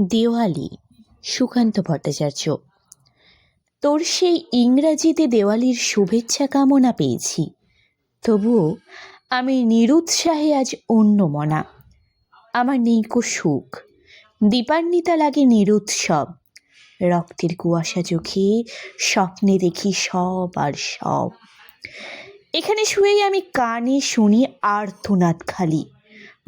দেওয়ালি, সুকান্ত ভট্টাচার্য। তোর সেই ইংরাজিতে দেওয়ালির শুভেচ্ছা কামনা পেয়েছি। তবুও আমি নিরুৎসাহে আজ অন্য মনা। আমার নেইকো সুখ। দীপান্বিতা লাগে নিরুৎসব। রক্তের কুয়াশা চোখে স্বপ্নে দেখি সব আর সব। এখানে শুয়েই আমি কানে শুনি আর্তনাদ খালি।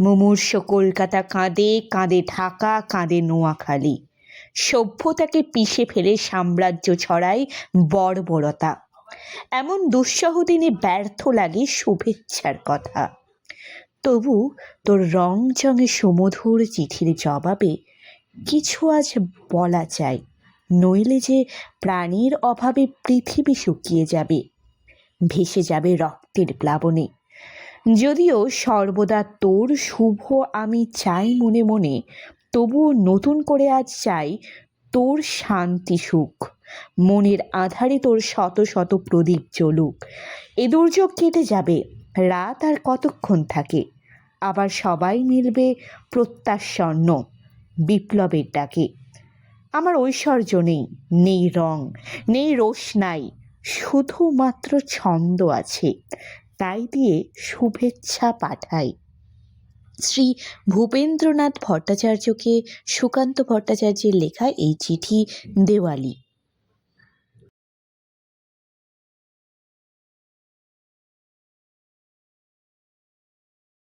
মুমূর্ষ কলকাতা কাঁদে কাঁদে ঢাকা, কাঁদে নোয়াখালী। সভ্যতাকে পিষে ফেলে সাম্রাজ্য ছড়ায় বর্বরতা। এমন দুঃসহ দিনে ব্যর্থ লাগে শুভেচ্ছার কথা। তবু তোর রং চঙে সুমধুর চিঠির জবাবে, কিছু আজ বলা চাই, নইলে যে প্রাণীর অভাবে পৃথিবী শুকিয়ে যাবে। ভেসে যাবে রক্তের প্লাবনে। যদিও সর্বদা তোর শুভ আমি চাই মনে মনে, তবুও নতুন করে আজ চাই তোর শান্তি সুখ। মনের আধারে তোর শত শত প্রদীপ জ্বলুক। এ দুর্যোগ কেটে যাবে, রাত আর কতক্ষণ থাকে? আবার সবাই মিলবে প্রত্যাশন্ন বিপ্লবের ডাকে। আমার ঐশ্বর্য নেই নেই রং, নেই রোশনাই শুধুমাত্র ছন্দ আছে। তাই দিয়ে শুভেচ্ছা পাঠাই। শ্রী ভূপেন্দ্রনাথ ভট্টাচার্যকে সুকান্ত ভট্টাচার্যের লেখা এই চিঠি দেওয়ালি।